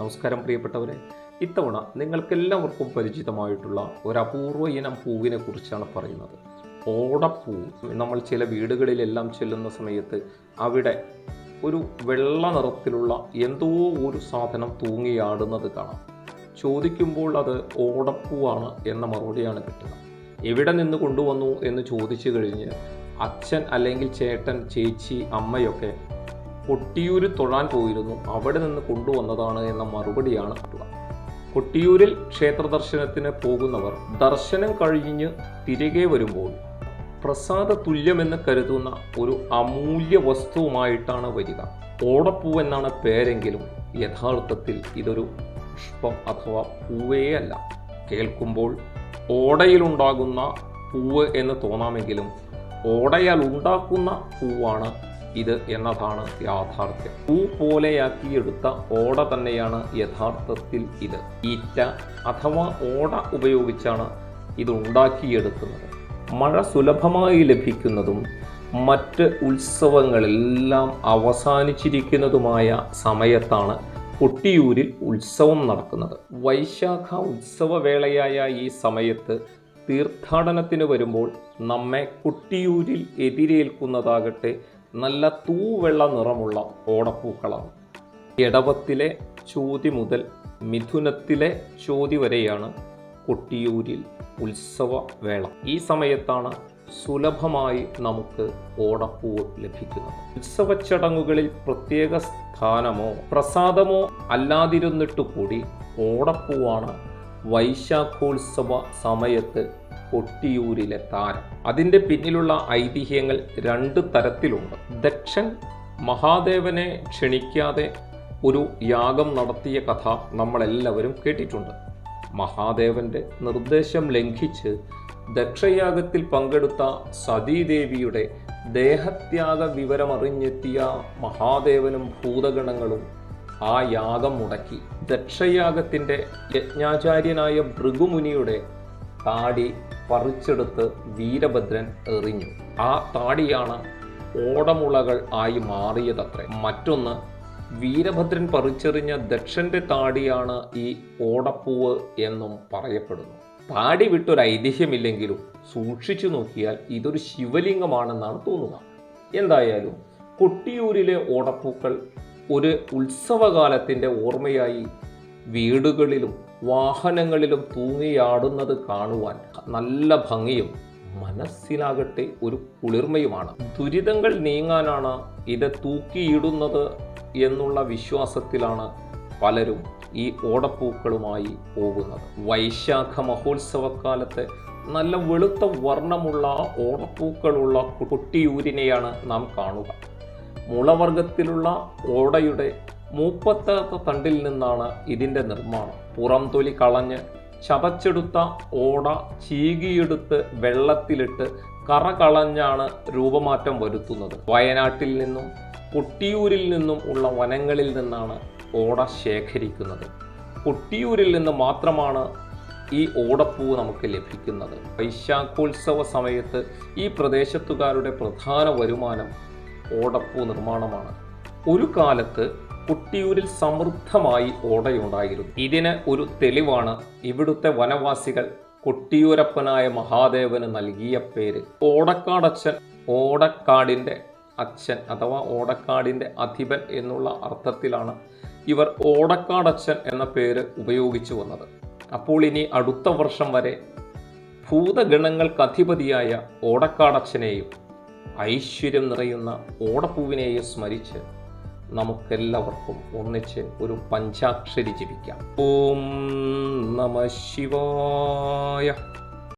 നമസ്കാരം പ്രിയപ്പെട്ടവരെ. ഇത്തവണ നിങ്ങൾക്കെല്ലാവർക്കും പരിചിതമായിട്ടുള്ള ഒരു അപൂർവ ഇനം പൂവിനെ കുറിച്ചാണ് പറയുന്നത്. ഓടപ്പൂ നമ്മൾ ചില വീടുകളിലെല്ലാം ചെല്ലുന്ന സമയത്ത് അവിടെ ഒരു വെള്ള നിറത്തിലുള്ള എന്തോ ഒരു സാധനം തൂങ്ങിയാടുന്നത് കാണാം. ചോദിക്കുമ്പോൾ അത് ഓടപ്പൂവാണ് എന്ന മറുപടിയാണ് കിട്ടുക. എവിടെ നിന്ന് കൊണ്ടുവന്നു എന്ന് ചോദിച്ചു കഴിഞ്ഞ് അച്ഛൻ അല്ലെങ്കിൽ ചേട്ടൻ ചേച്ചി അമ്മയൊക്കെ കൊട്ടിയൂര് തൊഴാൻ പോയിരുന്നു. അവിടെ നിന്ന് കൊണ്ടുവന്നതാണ് എന്ന മറുപടിയാണ് കൊട്ടിയൂരിൽ ക്ഷേത്ര ദർശനത്തിന് പോകുന്നവർ ദർശനം കഴിഞ്ഞ് തിരികെ വരുമ്പോൾ പ്രസാദ തുല്യമെന്ന് കരുതുന്ന ഒരു അമൂല്യ വസ്തുവുമായിട്ടാണ് വരിക. ഓടപ്പൂ എന്നാണ് പേരെങ്കിലും യഥാർത്ഥത്തിൽ ഇതൊരു പുഷ്പം അഥവാ പൂവേ അല്ല കേൾക്കുമ്പോൾ ഓടയിലുണ്ടാകുന്ന പൂവ് എന്ന് തോന്നാമെങ്കിലും ഓടയാൽ ഉണ്ടാക്കുന്ന പൂവാണ് ഇത് എന്നതാണ് യാഥാർത്ഥ്യം. പൂ പോലെയാക്കിയെടുത്ത ഓട തന്നെയാണ് യഥാർത്ഥത്തിൽ ഇത്. ഈറ്റ അഥവാ ഓട ഉപയോഗിച്ചാണ് ഇത് ഉണ്ടാക്കിയെടുക്കുന്നത്. മഴ സുലഭമായി ലഭിക്കുന്നതും മറ്റ് ഉത്സവങ്ങളെല്ലാം അവസാനിച്ചിരിക്കുന്നതുമായ സമയത്താണ് കൊട്ടിയൂരിൽ ഉത്സവം നടക്കുന്നത്. വൈശാഖ ഉത്സവവേളയായ ഈ സമയത്ത് തീർത്ഥാടനത്തിന് വരുമ്പോൾ നമ്മെ കൊട്ടിയൂരിൽ എതിരേൽക്കുന്നതാകട്ടെ നല്ല തൂവെള്ള നിറമുള്ള ഓടപ്പൂക്കളാണ്. ഇടവത്തിലെ ചോതി മുതൽ മിഥുനത്തിലെ ചോതി വരെയാണ് കൊട്ടിയൂരിൽ ഉത്സവ വേള. ഈ സമയത്താണ് സുലഭമായി നമുക്ക് ഓടപ്പൂവ് ലഭിക്കുന്നത്. ഉത്സവ ചടങ്ങുകളിൽ പ്രത്യേക സ്ഥാനമോ പ്രസാദമോ അല്ലാതിരുന്നിട്ടു കൂടി ഓടപ്പൂവാണ് വൈശാഖോത്സവ സമയത്ത് കൊട്ടിയൂരിലെ താരം. അതിന്റെ പിന്നിലുള്ള ഐതിഹ്യങ്ങൾ രണ്ട് തരത്തിലുണ്ട്. ദക്ഷൻ മഹാദേവനെ ക്ഷണിക്കാതെ ഒരു യാഗം നടത്തിയ കഥ നമ്മളെല്ലാവരും കേട്ടിട്ടുണ്ട്. മഹാദേവന്റെ നിർദ്ദേശം ലംഘിച്ച് ദക്ഷയാഗത്തിൽ പങ്കെടുത്ത സതീദേവിയുടെ ദേഹത്യാഗ വിവരമറിഞ്ഞെത്തിയ മഹാദേവനും ഭൂതഗണങ്ങളും ആ യാഗം മുടക്കി. ദക്ഷയാഗത്തിന്റെ യജ്ഞാചാര്യനായ ഭൃഗുമുനിയുടെ താടി പറിച്ചെടുത്ത് വീരഭദ്രൻ എറിഞ്ഞു. ആ താടിയാണ് ഓടമുളകൾ ആയി മാറിയതത്രേ. മറ്റൊന്ന് വീരഭദ്രൻ പറിച്ചെറിഞ്ഞ ദക്ഷന്റെ താടിയാണ് ഈ ഓടപ്പൂവ് എന്നും പറയപ്പെടുന്നു. താടി വിട്ടൊരു ഐതിഹ്യമില്ലെങ്കിലും സൂക്ഷിച്ചു നോക്കിയാൽ ഇതൊരു ശിവലിംഗമാണെന്നാണ് തോന്നുക. എന്തായാലും കൊട്ടിയൂരിലെ ഓടപ്പൂക്കൾ ഒരു ഉത്സവകാലത്തിന്റെ ഓർമ്മയായി വീടുകളിലും വാഹനങ്ങളിലും തൂങ്ങിയാടുന്നത് കാണുവാൻ നല്ല ഭംഗിയും മനസ്സിലാകട്ടെ ഒരു കുളിർമയുമാണ്. ദുരിതങ്ങൾ നീങ്ങാനാണ് ഇത് തൂക്കിയിടുന്നത് എന്നുള്ള വിശ്വാസത്തിലാണ് പലരും ഈ ഓടപ്പൂക്കളുമായി പോകുന്നത്. വൈശാഖ മഹോത്സവക്കാലത്ത് നല്ല വെളുത്ത വർണമുള്ള ഓടപ്പൂക്കളുള്ള കൊട്ടിയൂരിനെയാണ് നാം കാണുക. മുളവർഗത്തിലുള്ള ഓടയുടെ മൂപ്പത്തകത്ത തണ്ടിൽ നിന്നാണ് ഇതിന്റെ നിർമ്മാണം. പുറം തൊലി കളഞ്ഞ് ചതച്ചെടുത്ത ഓട ചീകിയെടുത്ത് വെള്ളത്തിലിട്ട് കറ കളഞ്ഞാണ് രൂപമാറ്റം വരുത്തുന്നത്. വയനാട്ടിൽ നിന്നും കൊട്ടിയൂരിൽ നിന്നും ഉള്ള വനങ്ങളിൽ നിന്നാണ് ഓട ശേഖരിക്കുന്നത്. കൊട്ടിയൂരിൽ നിന്ന് മാത്രമാണ് ഈ ഓടപ്പൂവ് നമുക്ക് ലഭിക്കുന്നത്. വൈശാഖോത്സവ സമയത്ത് ഈ പ്രദേശത്തുകാരുടെ പ്രധാന വരുമാനം ഓടപ്പൂ നിർമ്മാണമാണ്. ഒരു കാലത്ത് കുട്ടിയൂരിൽ സമൃദ്ധമായി ഓടയുണ്ടായിരുന്നു. ഇതിന് ഒരു തെളിവാണ് ഇവിടുത്തെ വനവാസികൾ കുട്ടിയൂരപ്പനായ മഹാദേവന് നൽകിയ പേര്. ഓടക്കാടച്ഛൻ ഓടക്കാടിന്റെ അച്ഛൻ അഥവാ ഓടക്കാടിന്റെ അധിപൻ എന്നുള്ള അർത്ഥത്തിലാണ് ഇവർ ഓടക്കാടച്ഛൻ എന്ന പേര് ഉപയോഗിച്ചു വന്നത്. അപ്പോൾ ഇനി അടുത്ത വർഷം വരെ ഭൂതഗണങ്ങൾക്ക് അധിപതിയായ ഓടക്കാടച്ഛനെയും ഐശ്വര്യം നിറയുന്ന ഓടപ്പൂവിനെയെ സ്മരിച്ച് നമുക്കെല്ലാവർക്കും ഒന്നിച്ച് ഒരു പഞ്ചാക്ഷരി ജപിക്കാം. ഓം നമ ശിവായ.